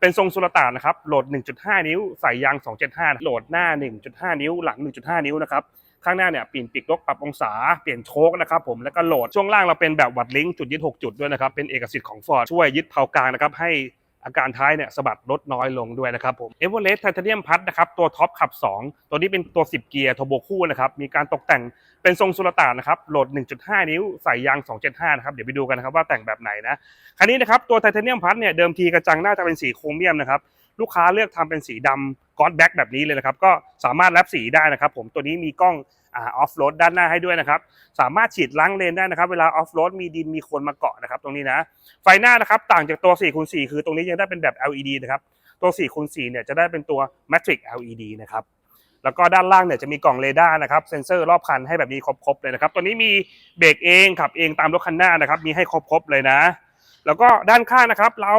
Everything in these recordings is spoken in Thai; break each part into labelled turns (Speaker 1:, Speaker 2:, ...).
Speaker 1: เป็นทรงสุลต่านนะครับ โหลด 1.5 นิ้ว ใส่ยาง 275 โหลดหน้า 1.5 นิ้ว หลัง 1.5 นิ้วนะครับ ข้างหน้าเนี่ยเปลี่ยนปีกลกปรับองศา เปลี่ยนโชคนะครับผม แล้วก็โหลด ช่วงล่างเราเป็นแบบวัดลิงก์จุดยึด 6 จุดด้วยนะครับ เป็นเอกสิทธิ์ของฟอร์ดช่วยยึดเผากลางนะครับให้ อาการท้ายเนี่ยสะบัดลดน้อยลงด้วยนะครับผมเอเวอเรสต์ไทเทเนียมพัดนะครับตัวท็อปขับ 2 ตัวนี้เป็นตัว 10 เกียร์โทโบคู่นะครับมีการตกแต่งเป็นทรงสุลต่านนะครับโหลด 1.5 นิ้วใส่ยาง 275 นะครับเดี๋ยวไปดูกันนะครับว่าแต่งแบบไหนนะคันนี้นะครับตัวไทเทเนียมพัดเนี่ยเดิมทีกระจังหน่าจะเป็นสีโครเมียมนะครับลูกค้าเลือกทำเป็นสีดำกอ d แบ็กแบบนี้เลยนะครับก็สามารถแลบสีได้นะครับผมตัวนี้มีกล้อง อ่าออฟโรดด้านหน้าให้ด้วยนะครับ สามารถฉีดล้างเลนได้นะครับ เวลาออฟโรดมีดินมีโคนมาเกาะนะครับ ตรงนี้นะ ไฟหน้านะครับ ต่างจากตัว4คูณ4คือตรงนี้ยังได้เป็นแบบ LED นะครับ ตัว4คูณ4เนี่ยจะได้เป็นตัว Matrix LED นะครับ แล้วก็ด้านล่างเนี่ยจะมีกล่องเรดาร์นะครับเซ็นเซอร์รอบคันให้แบบนี้ครบๆเลยนะครับ ตัวนี้มีเบรกเองขับเองตามรถคันหน้านะครับ มีให้ครบๆเลยนะ แล้วก็ด้านข้างนะครับ เรา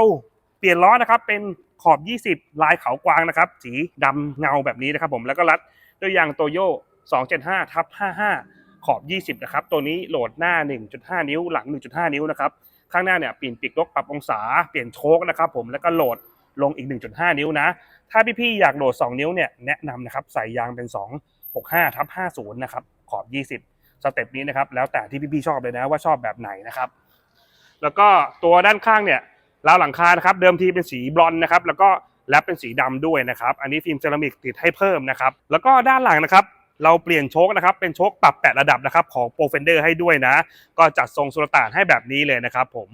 Speaker 1: เปลี่ยนล้อนะครับเป็นขอบ 20 ลายเขากวางนะครับ สีดำเงาแบบนี้นะครับผมแล้วก็รัดด้วยยางโตโย 275ทับ55 ขอบ 20 นะครับ ตัวนี้โหลดหน้า 1.5 นิ้ว หลัง 1.5 นิ้วนะครับ ข้างหน้าเนี่ยเปลี่ยนปีกนกปรับองศา เปลี่ยนโชคนะครับผม แล้วก็โหลดลงอีก 1.5 นิ้วนะ ถ้าพี่ๆอยากโหลด 2 นิ้วเนี่ย แนะนำนะครับ ใส่ยางเป็น 265ทับ50 นะครับ ขอบ 20 สเต็ปนี้นะครับ แล้วแต่ที่พี่ๆชอบเลยนะว่าชอบแบบไหนนะครับ แล้วก็ตัวด้านข้างเนี่ยราวหลังคานะครับ เดิมทีเป็นสีบลอนนะครับ แล้วก็แลปเป็นสีดำด้วยนะครับ อันนี้ฟิล์มเซรามิกติดให้เพิ่มนะครับ แล้วก็ด้านหลังนะครับ เราเปลี่ยนโชคนะครับ เป็นโชคปรับแปดระดับนะครับของโปรเฟนเดอร์ให้ด้วยนะ ก็จัดทรงสุลต่านให้แบบนี้เลยนะครับผม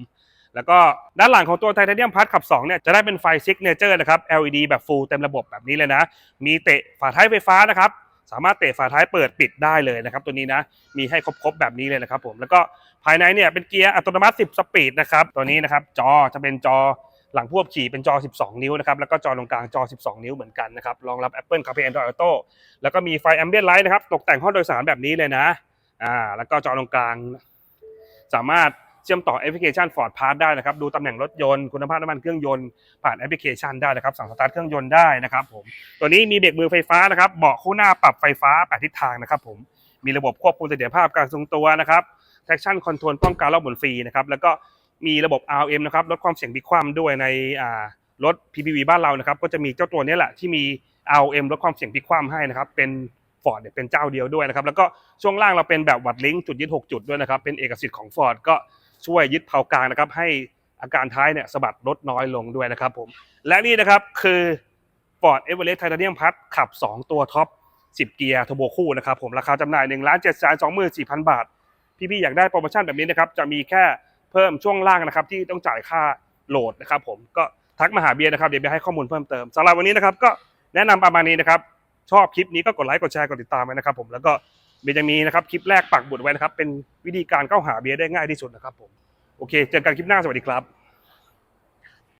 Speaker 1: แล้วก็ด้านหลังของตัวไทเทเนียมพัดขับ2เนี่ยจะได้เป็นไฟซิกเนเจอร์นะครับ LED แบบฟูลเต็มระบบแบบนี้เลยนะ มีเตะฝาท้ายไฟฟ้านะครับ สามารถเตะฝาท้ายเปิดปิดได้เลยนะครับ ตัวนี้นะ มีให้ครบๆแบบนี้เลยนะครับผม แล้วก็ภายในเนี่ยเป็นเกียร์อัตโนมัติ 10 สปีดนะครับ ตัวนี้นะครับ จอจะเป็นจอ หลังพ่วบขี่เป็นจอ 12 นิ้วนะครับ แล้วก็จอตรงกลางจอ 12 นิ้วเหมือนกันนะครับ รองรับ Apple CarPlay Android Auto แล้วก็มีไฟ Ambient Light นะครับ ตกแต่งห้องโดยสารแบบนี้เลยนะ อ่า แล้วก็จอตรงกลาง สามารถเชื่อมต่อแอปพลิเคชัน Ford Pass ได้นะครับ ดูตำแหน่งรถยนต์ คุณภาพน้ำมันเครื่องยนต์ ผ่านแอปพลิเคชันได้นะครับ สั่งสตาร์ทเครื่องยนต์ได้นะครับผม ตัวนี้มีเบรกมือไฟฟ้านะครับ เบาะคู่หน้าปรับไฟฟ้าแปดทิศทางนะครับผม มีระบบควบคุมเสถียรภาพการทรงตัวนะครับ traction control ป้องกันรอบหมุนฟรีนะครับ แล้วก็ มีระบบ RM นะครับลดความเสี่ยงพลิกคว่ำด้วยในรถ PPV บ้านเรานะครับ ก็จะมีเจ้าตัวนี้แหละที่มี RM ลดความเสี่ยงพลิกคว่ำให้นะครับเป็น Ford เนี่ยเป็นเจ้าเดียวด้วยนะครับ แล้วก็ช่วงล่างเราเป็นแบบวัดลิงก์จุดยึด6จุดด้วยนะครับ เป็นเอกสิทธิ์ของ Ford ก็ช่วยยึดเผากลางนะครับ ให้อาการท้ายเนี่ยสะบัดลดน้อยลงด้วยนะครับผมและนี่นะครับคือ Ford Everest Titanium Plus ขับ 2 ตัวท็อป 10 เกียร์ท r b o คู่นะครับผมราคาจำหน่าย1 7 2 4 0 0 0บาท พี่ๆอยากได้โปรโมชั่นแบบนี้นะครับจะมีแค่ พิ่มช่วงล่างนะครับ ที่ต้องจ่ายค่าโหลดนะครับ ผมก็ทักมาหาเบียร์นะครับเดี๋ยวเบียร์ให้ข้อมูลเพิ่มเติมสำหรับวันนี้นะครับ ก็แนะนำประมาณนี้นะครับ ชอบคลิปนี้ก็กดไลค์กดแชร์กดติดตามไว้นะครับ ผมแล้วก็เบียร์จะมีนะครับคลิปแรกปักบุตรไว้นะครับ เป็นวิธีการเข้าหาเบียร์ได้ง่ายที่สุดนะครับผมโอเคเจอกันคลิปหน้าสวัสดีครับ